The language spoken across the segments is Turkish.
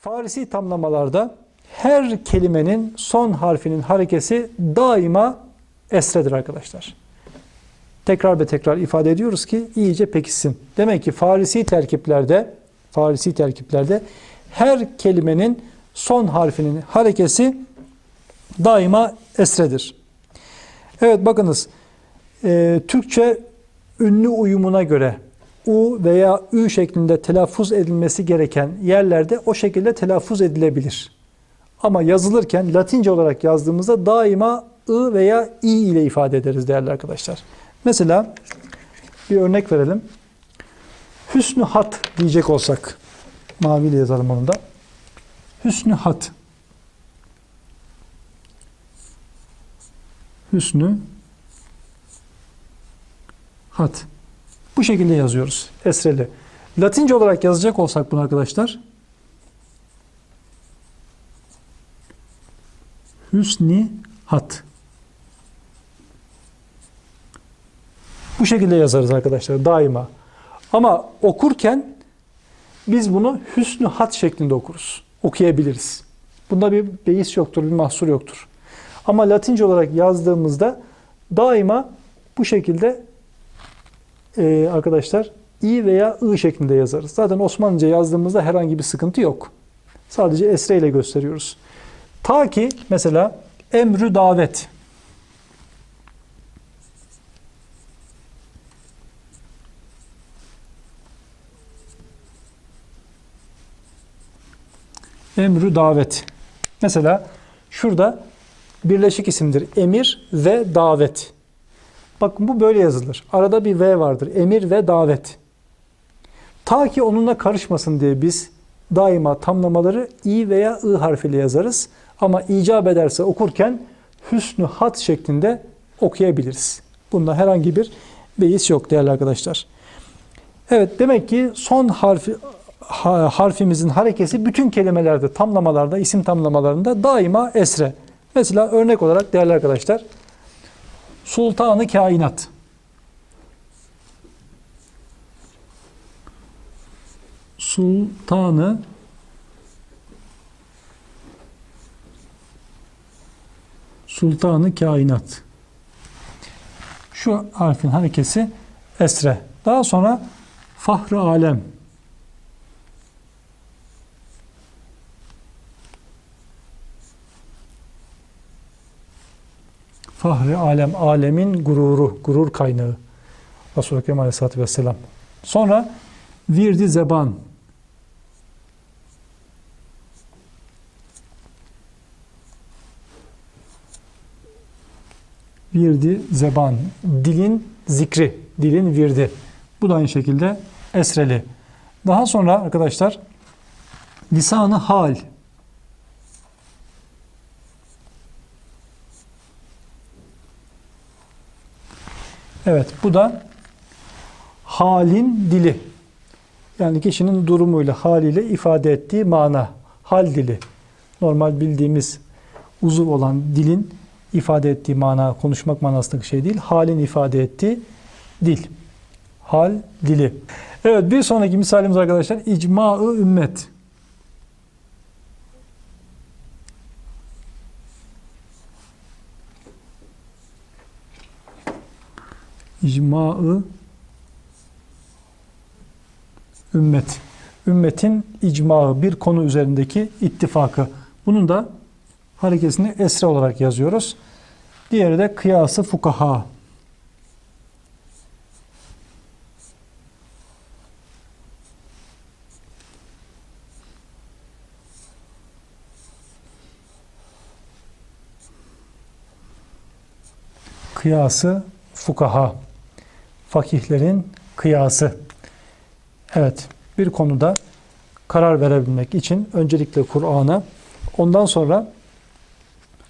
Farisi tamlamalarda her kelimenin son harfinin harekesi daima esredir arkadaşlar. Tekrar ve tekrar ifade ediyoruz ki iyice pekişsin. Demek ki Farisi terkiplerde Farisi terkiplerde her kelimenin son harfinin harekesi daima esredir. Evet bakınız e, Türkçe ünlü uyumuna göre U veya Ü şeklinde telaffuz edilmesi gereken yerlerde o şekilde telaffuz edilebilir. Ama yazılırken Latince olarak yazdığımızda daima I veya İ ile ifade ederiz değerli arkadaşlar. Mesela bir örnek verelim. Hüsnü hat diyecek olsak, maviyle yazalım onu da. Hüsnü hat. Hüsnü hat. Bu şekilde yazıyoruz. Esreli. Latince olarak yazacak olsak bunu arkadaşlar. Hüsni hat. Bu şekilde yazarız arkadaşlar daima. Ama okurken biz bunu hüsnü hat şeklinde okuruz. Okuyabiliriz. Bunda bir beis yoktur, bir mahsur yoktur. Ama Latince olarak yazdığımızda daima bu şekilde e, arkadaşlar i veya ı şeklinde yazarız. Zaten Osmanlıca yazdığımızda herhangi bir sıkıntı yok. Sadece esre ile gösteriyoruz. Ta ki mesela emrü davet. Emrü davet. Mesela şurada birleşik isimdir. Emir ve davet. Bakın bu böyle yazılır. Arada bir V vardır. Emir ve davet. Ta ki onunla karışmasın diye biz daima tamlamaları i veya ı harfiyle yazarız. Ama icap ederse okurken hüsnü hat şeklinde okuyabiliriz. Bunda herhangi bir beis yok değerli arkadaşlar. Evet demek ki son harfi ha- harfimizin harekesi bütün kelimelerde, tamlamalarda, isim tamlamalarında daima esre. Mesela örnek olarak değerli arkadaşlar Sultanı kainat. Sultanı Sultanı kainat. Şu harfin harekesi esre. Daha sonra fahri alem. Fahri alem, alemin gururu, gurur kaynağı. Resulullah Ekrem Aleyhisselatü Vesselam. Sonra virdi zeban. Virdi zeban. Dilin zikri, dilin virdi. Bu da aynı şekilde esreli. Daha sonra arkadaşlar lisanı hal. Evet bu da halin dili. Yani kişinin durumuyla, haliyle ifade ettiği mana. Hal dili. Normal bildiğimiz uzuv olan dilin ifade ettiği mana, konuşmak manasındaki şey değil. Halin ifade ettiği dil. Hal dili. Evet bir sonraki misalimiz arkadaşlar icma-ı ümmet. İcma-ı ümmet. Ümmetin icmağı bir konu üzerindeki ittifakı. Bunun da harekesini esre olarak yazıyoruz. Diğeri de kıyası fukaha. Kıyası fukaha. Fakihlerin kıyası. Evet, bir konuda karar verebilmek için öncelikle Kur'an'a, ondan sonra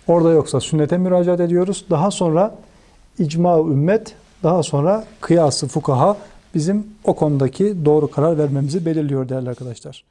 orada yoksa sünnete müracaat ediyoruz. Daha sonra icma ümmet, daha sonra kıyası fukaha bizim o konudaki doğru karar vermemizi belirliyor değerli arkadaşlar.